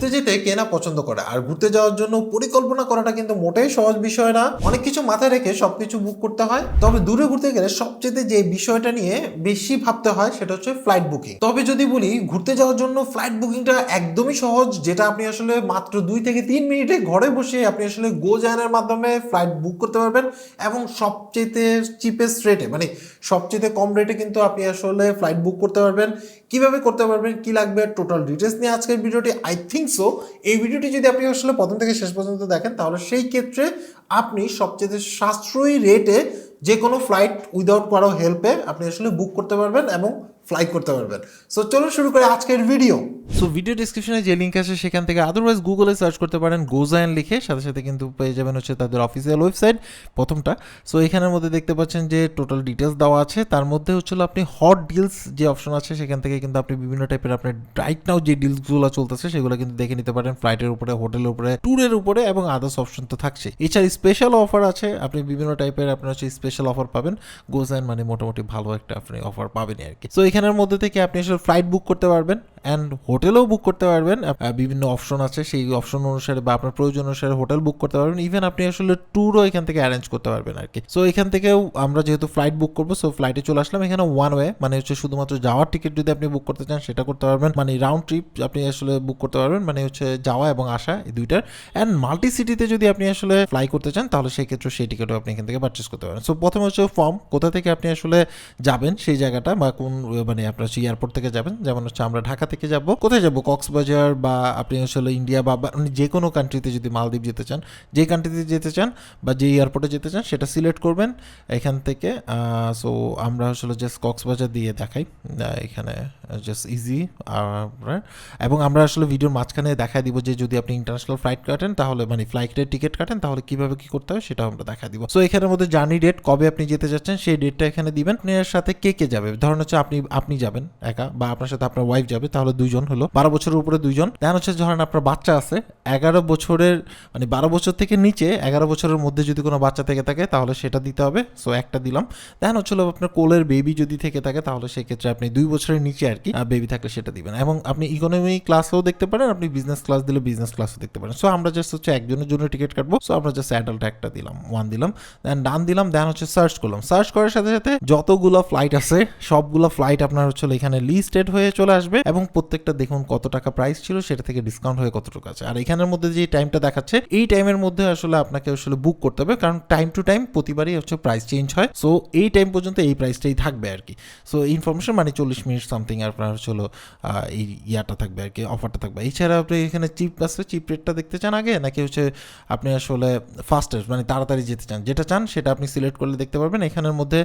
ঘুরতে যেতে কে না পছন্দ করে। আর ঘুরতে যাওয়ার জন্য পরিকল্পনা করাটা কিন্তু মোটেই সহজ বিষয় না। অনেক কিছু মাথায় রেখে সবকিছু বুক করতে হয়। তবে দূরে ঘুরতে গেলে সবচেয়ে যে বিষয়টা নিয়ে বেশি ভাবতে হয় সেটা হচ্ছে ফ্লাইট বুকিং তবে যদি বলি, ঘুরতে যাওয়ার জন্য ফ্লাইট বুকিংটা একদমই সহজ, যেটা আপনি আসলে মাত্র দুই থেকে তিন মিনিটে ঘরে বসে আপনি আসলে গো জায়ানের মাধ্যমে ফ্লাইট বুক করতে পারবেন। এবং সবচেয়ে চিপেস্ট রেটে মানে সবচেয়ে কম রেটে কিন্তু আপনি আসলে ফ্লাইট বুক করতে পারবেন। কীভাবে করতে পারবেন, কি লাগবে টোটাল ডিটেলস নিয়ে আজকের ভিডিওটি আই থিঙ্ক সো এই ভিডিওটি যদি আপনি আসলে প্রথম থেকে শেষ পর্যন্ত দেখেন, তাহলে সেই ক্ষেত্রে আপনি সবচেয়ে সাশ্রয়ী রেটে যে কোনো ফ্লাইট উইদাউট কারও হেল্পে আপনি আসলে বুক করতে পারবেন এবং ফ্লাই করতে পারবেন। সো চলুন শুরু করে আজকের ভিডিও সো ভিডিও ডিসক্রিপশনে যে লিঙ্ক আছে সেখান থেকে আদারওয়াইজ গুগলে সার্চ করতে পারেন গোজায়ন লিখে। সাথে সাথে কিন্তু পেয়ে যাবেন হচ্ছে তাদের অফিসিয়াল ওয়েবসাইট প্রথমটা। সো এখানের মধ্যে দেখতে পাচ্ছেন যে টোটাল ডিটেলস দেওয়া আছে। তার মধ্যে হচ্ছিল আপনি হট ডিলস যে অপশন আছে, সেখান থেকে কিন্তু আপনি বিভিন্ন টাইপের আপনার রাইট নাও যে ডিলসগুলো চলতেছে, সেগুলো কিন্তু দেখে নিতে পারেন। ফ্লাইটের উপরে হোটেলের উপরে ট্যুরের উপরে এবং আদার্স অপশন তো থাকছে এছাড়া স্পেশাল অফার আছে। আপনি বিভিন্ন টাইপের আপনার হচ্ছে স্পেশাল অফার পাবেন। গোজায়ন মানে মোটামুটি ভালো একটা আপনি অফার পাবেন আর কি সো এখানের মধ্যে থেকে আপনি আসলে ফ্লাইট বুক করতে পারবেন। অ্যান্ড হোটেলও বুক করতে পারবেন। বিভিন্ন অপশন আছে, সেই অপশন অনুসারে বা আপনার প্রয়োজন অনুসারে হোটেল বুক করতে পারবেন। ইভেন আপনি আসলে ট্যুরও এখান থেকে অ্যারেঞ্জ করতে পারবেন আর কি। সো এখান থেকেও আমরা যেহেতু ফ্লাইট বুক করব সো ফ্লাইটে চলে আসলাম। এখানে ওয়ান ওয়ে মানে হচ্ছে শুধুমাত্র যাওয়ার টিকিট যদি আপনি বুক করতে চান, সেটা করতে পারবেন। মানে রাউন্ড ট্রিপ আপনি আসলে বুক করতে পারবেন মানে হচ্ছে যাওয়া এবং আসা এই দুইটার। অ্যান্ড মাল্টি সিটিতে যদি আপনি আসলে ফ্লাই করতে চান, তাহলে সেই ক্ষেত্রে সেই টিকিটও আপনি এখান থেকে পারচেস করতে পারেন সো প্রথমে হচ্ছে ফর্ম কোথা থেকে আপনি আসলে যাবেন, সেই জায়গাটা বা কোন মানে আপনার এয়ারপোর্ট থেকে যাবেন। যেমন হচ্ছে আমরা ঢাকা থেকে যাব। কোথায় যাব? কক্সবাজার বা আপনি আসলে ইন্ডিয়া বা যে কোনো কান্ট্রিতে যদি মালদ্বীপ যেতে চান, যে কান্ট্রিতে যেতে চান বা যে এয়ারপোর্টে যেতে চান, সেটা সিলেক্ট করবেন এখান থেকে সো আমরা আসলে জাস্ট কক্সবাজার দিয়ে দেখাই এখানে জাস্ট ইজি এবং আমরা আসলে ভিডিওর মাঝখানে দেখাই দিব যে যদি আপনি ইন্টারন্যাশনাল ফ্লাইট কাটেন, তাহলে মানে ফ্লাইটের টিকিট কাটেন, তাহলে কীভাবে কি করতে হয় সেটা আমরা দেখা দিব। সো এখানের মধ্যে জার্নি ডেট কবে আপনি যেতে যাচ্ছেন, সেই ডেটটা এখানে দিবেন। আপনার সাথে কে কে যাবে? ধরুন হচ্ছে আপনি আপনি যাবেন একা বা আপনার সাথে আপনার ওয়াইফ যাবে তাহলে দুইজন হলো। বারো বছরের উপরে দুইজন। দেন হচ্ছে ধরেন আপনার বাচ্চা আছে, এগারো বছরের মানে বারো বছর থেকে নিচে এগারো বছরের মধ্যে যদি কোনো বাচ্চা থেকে থাকে, তাহলে সেটা দিতে হবে। সো একটা দিলাম। দেন হচ্ছে হলো আপনার কোলের বেবি যদি থেকে থাকে, তাহলে সেক্ষেত্রে আপনি দুই বছরের নিচে আর কি বেবি থাকলে সেটা দিবেন। এবং আপনি ইকোনমি ক্লাসেও দেখতে পারেন, আপনি বিজনেস ক্লাস দিলে বিজনেস ক্লাসও দেখতে পারেন। সো আমরা জাস্ট হচ্ছে একজনের জন্য টিকিট কাটবো। সো আমরা জাস্ট অ্যাডাল্ট একটা দিলাম ওয়ান দিলাম। দেন ডান দিলাম দেন হচ্ছে সার্চ করলাম। সার্চ করার সাথে সাথে যতগুলো ফ্লাইট আছে, সবগুলো ফ্লাইট আপনার হচ্ছে এখানে লিস্টেড হয়ে চলে আসবে। এবং প্রত্যেকটা দেখুন কত টাকা প্রাইস ছিল, সেটা থেকে ডিসকাউন্ট হয়ে কতটুকু আছে। আর এখানের মধ্যে যে টাইমটা দেখাচ্ছে, এই টাইমের মধ্যে আসলে আপনাকে আসলে বুক করতে হবে, কারণ টাইম টু টাইম প্রতিবারই হচ্ছে প্রাইস চেঞ্জ হয়। সো এই টাইম পর্যন্ত এই প্রাইসটাই থাকবে আর কি। সো ইনফরমেশন মানে চল্লিশ মিনিট সামথিং আপনার হলো এই ইয়াটা থাকবে আর কি অফারটা থাকবে। এছাড়া আপনি এখানে চিপ আছে চিপ রেটটা দেখতে চান আগে, নাকি হচ্ছে আপনি আসলে ফাস্টেস্ট মানে তাড়াতাড়ি যেতে চান? যেটা চান সেটা আপনি সিলেক্ট করলে দেখতে পারবেন। এখানের মধ্যে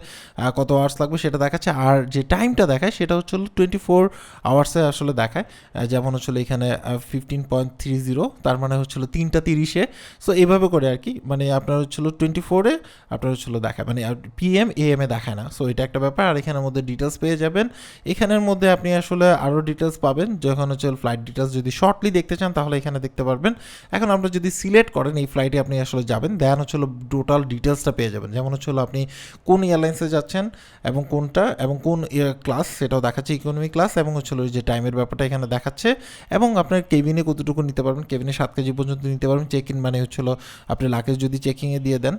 কত আওয়ার্স লাগবে সেটা দেখাচ্ছে। আর যে টাইমটা দেখায় সেটা হচ্ছে টোয়েন্টি ফোর আওয়ার্সে আসলে দেখায় যেমন হচ্ছিল এখানে ফিফটিন পয়েন্ট থ্রি জিরো তার মানে হচ্ছিল তিনটা তিরিশে। সো এইভাবে করে আর কি মানে আপনার হচ্ছিল টোয়েন্টি ফোরে আপনার হচ্ছিল দেখায় মানে পিএম এএম এ দেখায় না। সো এটা একটা ব্যাপার, আর এখানের মধ্যে ডিটেলস পেয়ে যাবেন। এখানের মধ্যে আপনি আসলে আরও ডিটেলস পাবেন, যখন হচ্ছে ফ্লাইট ডিটেলস যদি শর্টলি দেখতে চান, তাহলে এখানে দেখতে পারবেন। এখন আমরা যদি সিলেক্ট করেন, এই ফ্লাইটে আপনি আসলে যাবেন দেন হচ্ছে টোটাল ডিটেলসটা পেয়ে যাবেন। যেমন হচ্ছে হলো আপনি কোন এয়ারলাইন্সে যাচ্ছেন, এবং কোনটা, এবং কোন ক্লাস সেটাও দেখাচ্ছে ইকোনমি ক্লাস এবং হচ্ছে হলো যে টাইমের ব্যাপারটা এখানে দেখাচ্ছে এবং আপনার কেবিনে কতটুকু নিতে পারবেন? কেবিনে সাত কেজি পর্যন্ত নিতে পারবেন। চেক ইন মানে হচ্ছিল আপনি লাগেজ যদি চেকিংয়ে দিয়ে দেন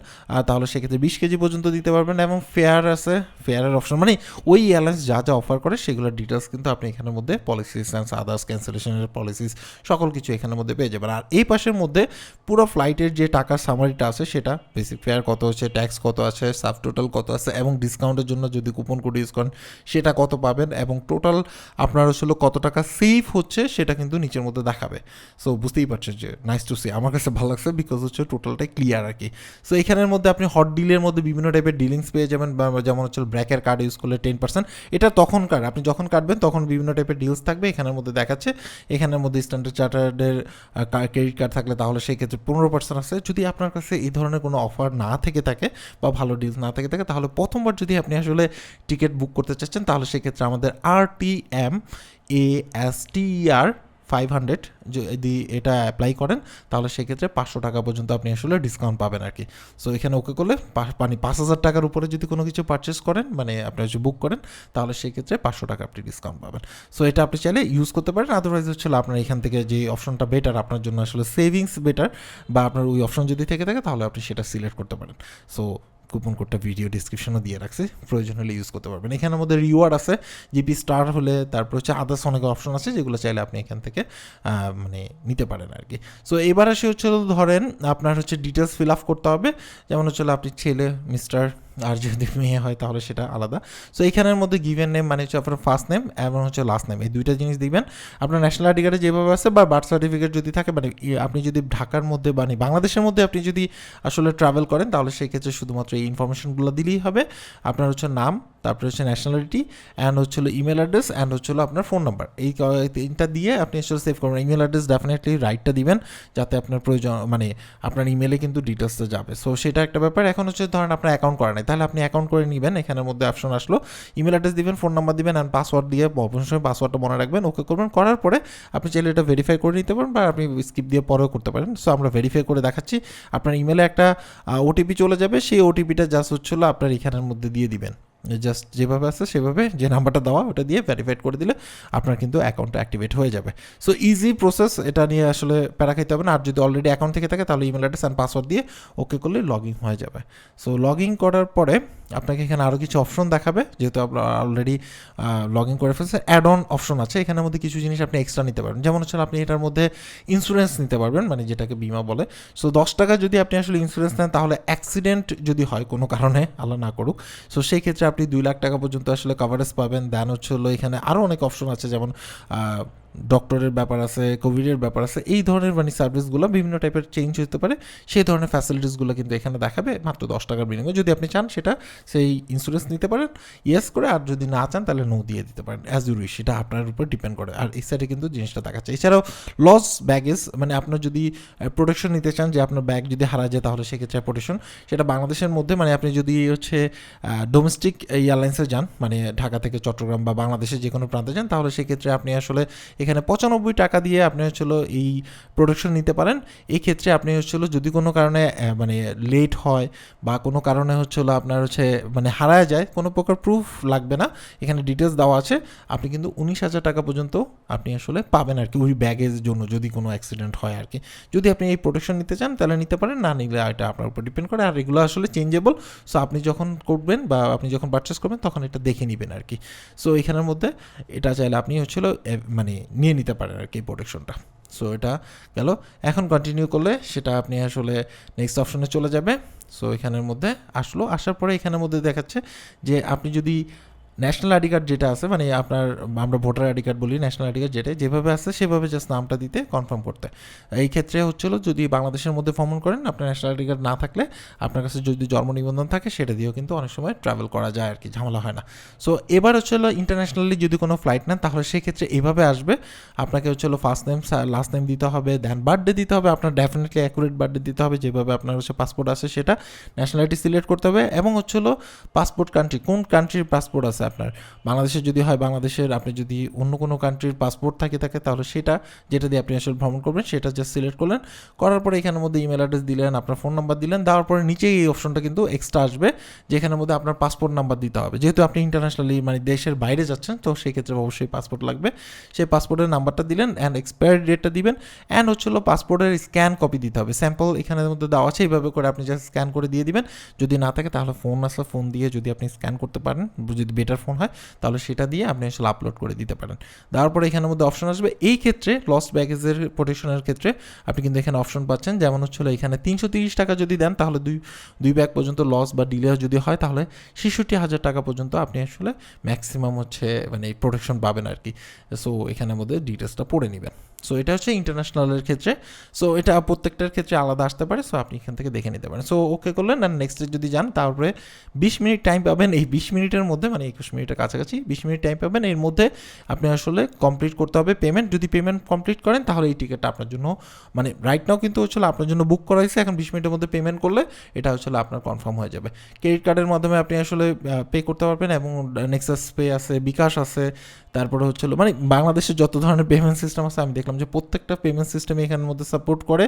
তাহলে সেক্ষেত্রে বিশ কেজি পর্যন্ত দিতে পারবেন এবং ফেয়ার আছে ফেয়ারের অপশন মানে ওই এয়ারলাইন্স যা যা অফার করে সেগুলোর ডিটেলস কিন্তু আপনি এখানের মধ্যে পলিসিস অ্যান্ড আদার্স ক্যান্সেলেশনের পলিসিস সকল কিছু এখানের মধ্যে পেয়ে যাবেন। আর এই পাশের মধ্যে পুরো ফ্লাইটের যে টাকার সামারিটা আছে সেটা বেসিক ফেয়ার কত হচ্ছে ট্যাক্স কত আছে সাব টোটাল কত আছে এবং ডিসকাউন্টের জন্য যদি কুপন কোড ইউজ করেন সেটা কত পাবেন এবং টোটাল আপনার আসলে কত টাকা সেভ হচ্ছে সেটা কিন্তু নিচের মধ্যে দেখাবে। সো বুঝতেই পারছেন যে নাইস টু সি আমার কাছে ভালো লাগছে বিকজ হচ্ছে টোটালটাই ক্লিয়ার আর কি। সো এখানের মধ্যে আপনি হট ডিলের মধ্যে বিভিন্ন টাইপের ডিলিংস পেয়ে যাবেন যেমন হচ্ছে ব্র্যাকের কার্ড ইউজ করলে টেন পার্সেন্ট এটা তখন কার্ড আপনি যখন কাটবেন তখন বিভিন্ন টাইপের ডিলস থাকবে এখানের মধ্যে দেখাচ্ছে। এখানের মধ্যে স্ট্যান্ডার্ড চার্টার্ডের ক্রেডিট কার্ড থাকলে তাহলে সেই ক্ষেত্রে পনেরো পার্সেন্ট আছে, যদি আপনার কাছে এই ধরনের কোনো অফার না থেকে থাকে বা ভালো ডিলস না থেকে থাকে, তাহলে প্রথমবার যদি আপনি আসলে টিকিট বুক করতে চাচ্ছেন, তাহলে সেক্ষেত্রে আমাদের R T M A S T R five hundred যদি এটা অ্যাপ্লাই করেন, তাহলে সেক্ষেত্রে পাঁচশো টাকা পর্যন্ত আপনি আসলে ডিসকাউন্ট পাবেন আর কি। সো এখানে ওকে করলে মানে পাঁচ হাজার টাকার উপরে যদি কোনো কিছু পারচেস করেন মানে আপনি হচ্ছে বুক করেন, তাহলে সেক্ষেত্রে পাঁচশো টাকা আপনি ডিসকাউন্ট পাবেন। সো এটা আপনি চাইলে ইউজ করতে পারেন আদারওয়াইজ হচ্ছে আপনার এখান থেকে যে অপশনটা বেটার আপনার জন্য আসলে সেভিংস বেটার বা আপনার ওই অপশন যদি থেকে থাকে, তাহলে আপনি সেটা সিলেক্ট করতে পারেন। সো কুপন কোডটা ভিডিও ডিসক্রিপশনও দিয়ে রাখছি, প্রয়োজন হলে ইউজ করতে পারবেন। এখানের মধ্যে রিওয়ার্ড আছে জিপি স্টার হলে তারপর হচ্ছে আদার্স অনেক অপশন আছে, যেগুলো চাইলে আপনি এখান থেকে মানে নিতে পারেন আর কি। সো এবার আসে হচ্ছে ধরেন আপনার হচ্ছে ডিটেলস ফিল আপ করতে হবে, যেমন হচ্ছে আপনি ছেলে মিস্টার আর যদি মেয়ে হয় তাহলে সেটা আলাদা। সো এখানের মধ্যে গিভেন নেম মানে হচ্ছে আপনার ফার্স্ট নেম এবং হচ্ছে লাস্ট নেম এই দুইটা জিনিস দিবেন আপনার ন্যাশনাল আইডি কার্ডে যেভাবে আছে বা বার্থ সার্টিফিকেট যদি থাকে মানে আপনি যদি ঢাকার মধ্যে মানে বাংলাদেশের মধ্যে আপনি যদি আসলে ট্রাভেল করেন, তাহলে সেই ক্ষেত্রে শুধুমাত্র এই ইনফরমেশনগুলো দিলেই হবে। আপনার হচ্ছে নাম তারপরে হচ্ছে ন্যাশনালিটি অ্যান্ড হচ্ছে ইমেল অ্যাড্রেস অ্যান্ড হচ্ছে হলো আপনার ফোন নাম্বার এই তিনটা দিয়ে আপনি আসলে সেভ করবেন। ইমেল অ্যাড্রেস ডেফিনেটলি রাইটটা দিবেন যাতে আপনার প্রয়োজন মানে আপনার ইমেলে কিন্তু ডিটেলসটা যাবে। সো সেটা একটা ব্যাপার। এখন হচ্ছে ধরেন আপনার অ্যাকাউন্ট করা নাই, তাহলে আপনি অ্যাকাউন্ট করে নেবেন। এখানের মধ্যে অপশন আসলো। ইমেল অ্যাড্রেস দিবেন ফোন নাম্বার দিবেন অ্যান্ড পাসওয়ার্ড দিয়ে অবশ্যই পাসওয়ার্ডটা মনে রাখবেন ওকে করবেন। করার পরে আপনি চাইলে এটা ভেরিফাই করে নিতে পারেন বা আপনি স্কিপ দিয়ে পরেও করতে পারেন। সো আমরা ভেরিফাই করে দেখাচ্ছি। আপনার ইমেলে একটা ওটিপি চলে যাবে। সেই ওটিপিটা জাস্ট হচ্ছিল আপনার এখানের মধ্যে দিয়ে দিবেন। জাস্ট যেভাবে আছে, সেভাবে যে নাম্বারটা দেওয়া, ওটা দিয়ে ভেরিফাইড করে দিলে আপনার কিন্তু অ্যাকাউন্টটা অ্যাক্টিভেট হয়ে যাবে। সো ইজি প্রসেস এটা নিয়ে আসলে প্যারা খাইতে হবে না। আর যদি অলরেডি অ্যাকাউন্ট থেকে থাকে, তাহলে ইমেল অ্যাড্রেস অ্যান্ড পাসওয়ার্ড দিয়ে ওকে করলে লগ ইন হয়ে যাবে। সো লগ ইন করার পরে আপনাকে এখানে আরও কিছু অপশন দেখাবে, যেহেতু আপনার অলরেডি লগ ইন করে ফেলছে। অ্যাড অন অপশন আছে। এখানের মধ্যে কিছু জিনিস আপনি এক্সট্রা নিতে পারবেন যেমন হচ্ছে আপনি এটার মধ্যে ইন্স্যুরেন্স নিতে পারবেন মানে যেটাকে বিমা বলে। সো দশ টাকা যদি আপনি আসলে ইন্স্যুরেন্স নেন, তাহলে অ্যাক্সিডেন্ট যদি হয় কোনো কারণে, আল্লাহ না করুক। সো সেই ক্ষেত্রে আপনি দুই লাখ টাকা পর্যন্ত আসলে কভারেজ পাবেন। দেন হচ্ছে হলো এখানে আরও অনেক অপশন আছে যেমন ডক্টরের ব্যাপার আছে কোভিডের ব্যাপার আছে, এই ধরনের মানে সার্ভিসগুলো বিভিন্ন টাইপের চেঞ্জ হতে পারে। সেই ধরনের ফ্যাসিলিটিসগুলো কিন্তু এখানে দেখাবে, মাত্র দশ টাকার বিনিময়ে। যদি আপনি চান সেটা সেই ইন্স্যুরেন্স নিতে পারেন ইয়েস করে, আর যদি না চান তাহলে নো দিয়ে দিতে পারেন অ্যাজ ইউ সেটা আপনার উপর ডিপেন্ড করে। আর এই সাইডে কিন্তু জিনিসটা দেখাচ্ছে। এছাড়াও লস ব্যাগেজ মানে আপনার যদি প্রোটেকশন নিতে চান, যে আপনার ব্যাগ যদি হারা যায় তাহলে সেক্ষেত্রে প্রোটেকশন সেটা বাংলাদেশের মধ্যে মানে আপনি যদি হচ্ছে ডোমেস্টিক এয়ারলাইন্সে যান মানে ঢাকা থেকে চট্টগ্রাম বা বাংলাদেশের যে কোনো প্রান্তে যান, তাহলে সেক্ষেত্রে আপনি আসলে এখানে পঁচানব্বই টাকা দিয়ে আপনি হচ্ছিল এই প্রোডাকশন নিতে পারেন। এই ক্ষেত্রে আপনি হচ্ছিল যদি কোনো কারণে মানে লেট হয় বা কোনো কারণে হচ্ছিল আপনার হচ্ছে মানে হারায় যায়, কোনো প্রকার প্রুফ লাগবে না। এখানে ডিটেলস দেওয়া আছে। আপনি কিন্তু উনিশ হাজার টাকা পর্যন্ত আপনি আসলে পাবেন আর কি ওই ব্যাগের জন্য যদি কোনো অ্যাক্সিডেন্ট হয় আর কি যদি আপনি এই প্রোটেকশন নিতে চান তাহলে নিতে পারেন, না নিলে এটা আপনার উপর ডিপেন্ড করে। আর এগুলো আসলে চেঞ্জেবল সো আপনি যখন করবেন বা আপনি যখন পারচেস করবেন তখন এটা দেখে নেবেন আর কি সো এখানের মধ্যে এটা চাইলে আপনি হচ্ছিল মানে নিয়ে নিতে পারেন আর কি প্রোটেকশনটা সো এটা গেল। এখন কন্টিনিউ করলে সেটা আপনি আসলে নেক্সট অপশনে চলে যাবে। সো এখানের মধ্যে আসলো। আসার পরে এখানের মধ্যে দেখাচ্ছে যে আপনি যদি ন্যাশনাল আইডি কার্ড যেটা আছে মানে আপনার, আমরা ভোটার আইডি কার্ড বলি ন্যাশনাল আইডি কার্ড যেটা যেভাবে আছে সেভাবে জাস্ট নামটা দিতে কনফার্ম করতে। এই ক্ষেত্রে হচ্ছিল যদি বাংলাদেশের মধ্যে ভ্রমণ করেন, আপনার ন্যাশনাল আইডি কার্ড না থাকলে আপনার কাছে যদি জন্ম নিবন্ধন থাকে, সেটা দিয়েও কিন্তু অনেক সময় ট্রাভেল করা যায় আর কি, ঝামেলা হয় না। সো এবার হচ্ছিল ইন্টারন্যাশনালি যদি কোনো ফ্লাইট নেন, তাহলে সেক্ষেত্রে এভাবে আসবে। আপনাকে হচ্ছিল ফার্স্ট নেম লাস্ট নেম দিতে হবে দেন বার্থডে দিতে হবে, আপনার ডেফিনেটলি অ্যাকুরেট বার্থডে দিতে হবে, যেভাবে আপনার হচ্ছে পাসপোর্ট আছে সেটা ন্যাশনালিটি সিলেক্ট করতে হবে, এবং হচ্ছিল পাসপোর্ট কান্ট্রি কোন কান্ট্রির পাসপোর্ট আছে আপনার। বাংলাদেশে যদি হয়, বাংলাদেশের আপনি যদি অন্য কোনো কান্ট্রির পাসপোর্ট থাকে থাকে তাহলে সেটা, যেটা দিয়ে আপনি আসলে ভ্রমণ করবেন, সেটা জাস্ট সিলেক্ট করলেন। করার পরে এখানের মধ্যে ইমেল অ্যাড্রেস দিলেন, আপনার ফোন নাম্বার দিলেন, দেওয়ার পরে নিচেই এই অপশনটা কিন্তু এক্সট্রা আসবে, যেখানের মধ্যে আপনার পাসপোর্ট নাম্বার দিতে হবে। যেহেতু আপনি ইন্টারন্যাশনালি মানে দেশের বাইরে যাচ্ছেন, তো সেই ক্ষেত্রে অবশ্যই পাসপোর্ট লাগবে। সেই পাসপোর্টের নাম্বারটা দিলেন অ্যান্ড এক্সপায়ারি ডেটটা দিবেন অ্যান্ড হচ্ছিল পাসপোর্টের স্ক্যান কপি দিতে হবে। স্যাম্পল এখানের মধ্যে দেওয়া আছে, এইভাবে করে আপনি জাস্ট স্ক্যান করে দিয়ে দিবেন। যদি না থাকে তাহলে ফোন আসলে ফোন দিয়ে যদি আপনি স্ক্যান করতে পারেন, যদি বেটার ফোন হয়, তাহলে সেটা দিয়ে আপনি আসলে আপলোড করে দিতে পারেন। দেওয়ার পরে এখানের মধ্যে অপশন আসবে। এই ক্ষেত্রে লস্ট ব্যাগেজের প্রোটেকশনের ক্ষেত্রে আপনি কিন্তু এখানে অপশন পাচ্ছেন। যেমন হচ্ছিল এখানে তিনশো তিরিশ টাকা যদি দেন, তাহলে দুই দুই ব্যাগ পর্যন্ত লস বা ডিলে যদি হয়, তাহলে ছেষট্টি হাজার টাকা পর্যন্ত আপনি আসলে ম্যাক্সিমাম হচ্ছে মানে প্রোটেকশন পাবেন আর কি সো এখানের মধ্যে ডিটেলসটা পড়ে নেবেন। সো এটা হচ্ছে ইন্টারন্যাশনালের ক্ষেত্রে। সো এটা প্রত্যেকটার ক্ষেত্রে আলাদা আসতে পারে। সো আপনি এখান থেকে দেখে নিতে পারেন। সো ওকে করলেন। আর নেক্সট যদি যান, তারপরে বিশ মিনিট টাইম পাবেন। এই বিশ মিনিটের মধ্যে মানে একুশ মিনিটের কাছাকাছি বিশ মিনিট টাইম পাবেন। এর মধ্যে আপনি আসলে কমপ্লিট করতে হবে পেমেন্ট যদি পেমেন্ট কমপ্লিট করেন, তাহলে এই টিকিটটা আপনার জন্য মানে রাইট নাও কিন্তু হচ্ছিল আপনার জন্য বুক করা হয়েছে। এখন বিশ মিনিটের মধ্যে পেমেন্ট করলে এটা হচ্ছিল আপনার কনফার্ম হয়ে যাবে। ক্রেডিট কার্ডের মাধ্যমে আপনি আসলে পে করতে পারবেন এবং নেক্সাস পে আছে, বিকাশ আছে। তারপরে হচ্ছিল মানে বাংলাদেশের যত ধরনের পেমেন্ট সিস্টেম আছে, আমি দেখলাম যে প্রত্যেকটা পেমেন্ট সিস্টেম এখানের মধ্যে সাপোর্ট করে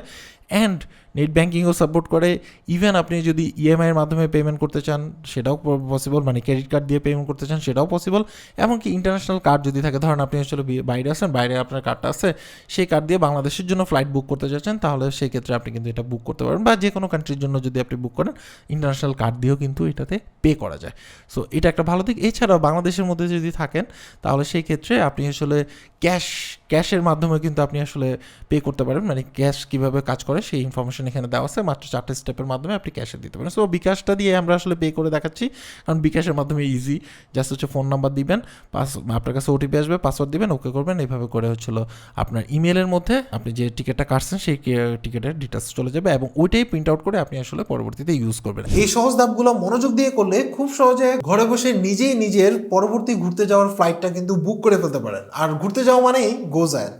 অ্যান্ড নেট ব্যাঙ্কিংও সাপোর্ট করে। ইভেন আপনি যদি ইএমআইয়ের মাধ্যমে পেমেন্ট করতে চান, সেটাও পসিবল মানে ক্রেডিট কার্ড দিয়ে পেমেন্ট করতে চান, সেটাও পসিবল এমনকি ইন্টারন্যাশনাল কার্ড যদি থাকে, ধরেন আপনি আসলে বাইরে আছেন, বাইরে আপনার কার্ডটা আছে, সেই কার্ড দিয়ে বাংলাদেশের জন্য ফ্লাইট বুক করতে চাচ্ছেন, তাহলে সেই ক্ষেত্রে আপনি কিন্তু এটা বুক করতে পারেন বা যে কোনো কান্ট্রির জন্য যদি আপনি বুক করেন ইন্টারন্যাশনাল কার্ড দিয়েও কিন্তু এটাতে পে করা যায়। সো এটা একটা ভালো দিক। এছাড়াও বাংলাদেশের মধ্যে যদি থাকেন, তাহলে সেই ক্ষেত্রে আপনি আসলে ক্যাশ ক্যাশের মাধ্যমে কিন্তু আপনি আসলে পে করতে পারেন মানে ক্যাশ কীভাবে কাজ করে সেই ইনফরমেশন এখানে দেওয়া আছে। মাত্র চারটে স্টেপের মাধ্যমে আপনি ক্যাশে দিতে পারেন সো বিকাশটা দিয়ে আমরা আসলে পে করে দেখাচ্ছি। কারণ বিকাশের মাধ্যমে ইজি জাস্ট হচ্ছে ফোন নাম্বার দিবেন, পাস আপনার কাছে ওটিপি আসবে পাসওয়ার্ড দিবেন ওকে করবেন। এইভাবে করে হচ্ছিল আপনার ইমেলের মধ্যে আপনি যে টিকিটটা কাটছেন, সেই টিকিটের ডিটেলস চলে যাবে এবং ওইটাই প্রিন্ট আউট করে আপনি আসলে পরবর্তীতে ইউজ করবেন। এই সহজ ধাপগুলো মনোযোগ দিয়ে করলে খুব সহজে ঘরে বসে নিজেই নিজের পরবর্তী ঘুরতে যাওয়ার ফ্লাইটটা কিন্তু বুক করে ফেলতে পারেন। আর ঘুরতে যাওয়া মানেই গো যায়